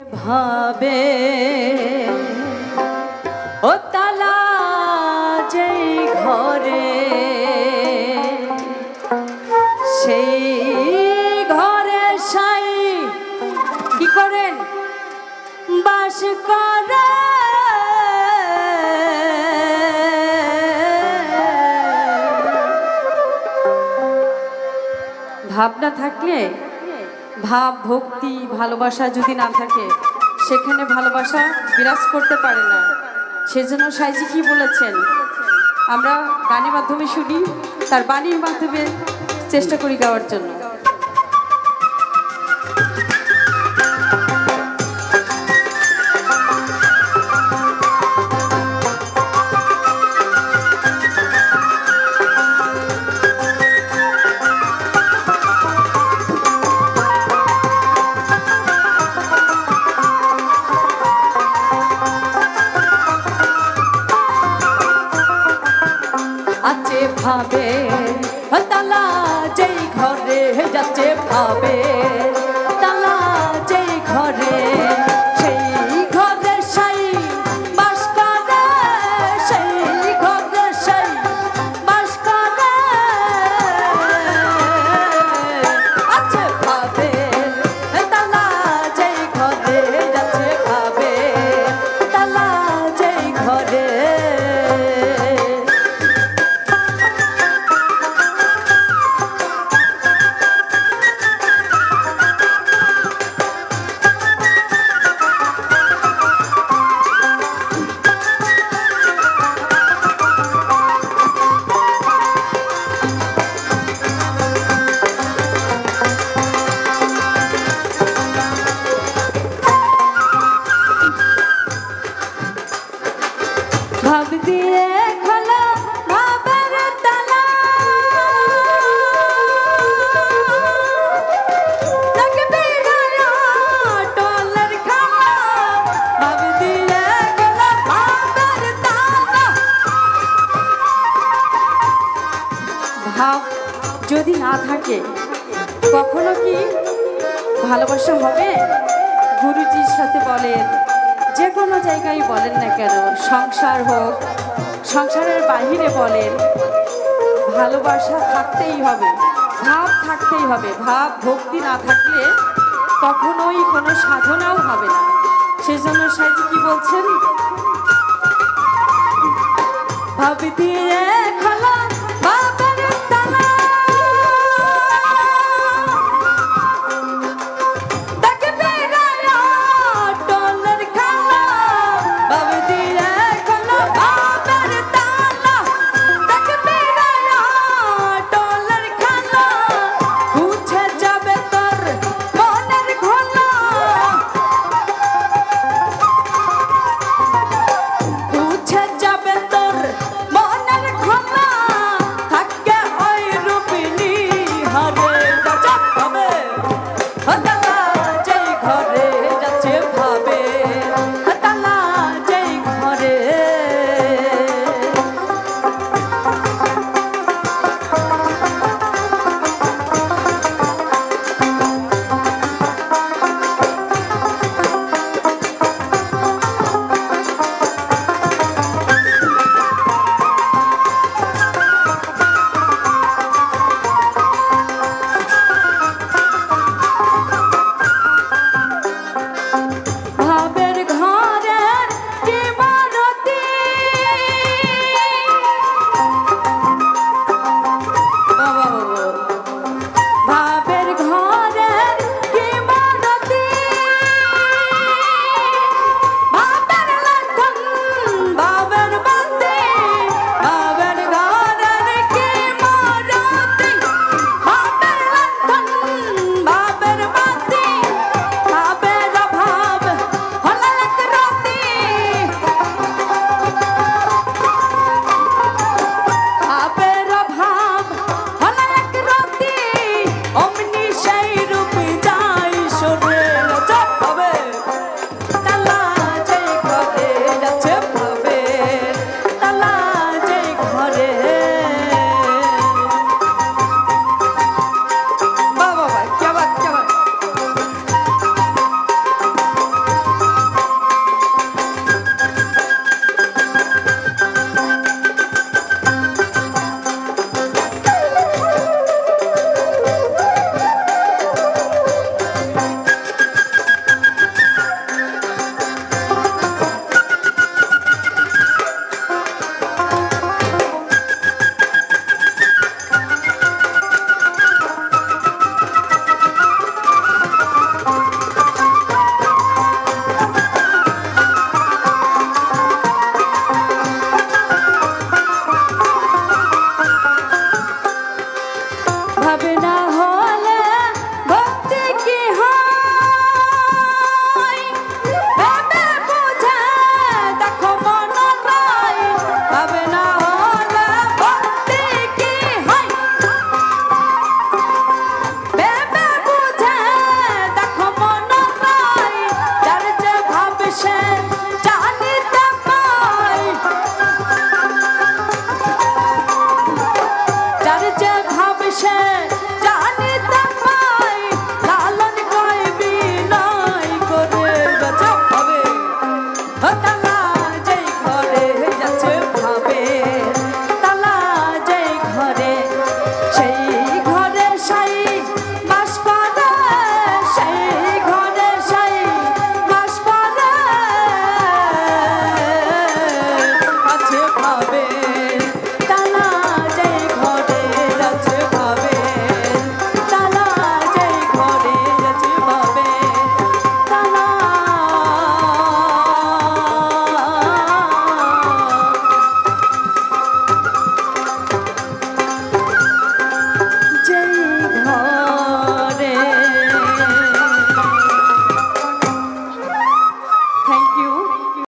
ভাবে ও তালা যেই ঘরে সেই ঘরে সাই কি করেন? বাস করে। ভাবনা থাকলে ভাব, ভক্তি, ভালোবাসা যদি না থাকে, সেখানে ভালোবাসা বিরাজ করতে পারে না। সেজন্য সাইজি কি বলেছেন? আমরা গানের মাধ্যমে শুনি, তার বাণীর মাধ্যমে চেষ্টা করি গাওয়ার জন্য। আছে ভাবে তালা যেই ঘরে যাচ্ছে ভাবে। থাকে। কখনো কি ভালোবাসা হবে? গুরুজির সাথে বলেন, যে কোনো জায়গায় বলেন না কেন, সংসার হোক, সংসারের বাহিরে বলেন, ভালোবাসা থাকতেই হবে, ভাব থাকতেই হবে, ভাব ভক্তি না থাকলে কখনোই কোনো সাধনাও হবে না। সেজন্য সাইজি কি বলছেন? ভাব দিয়ে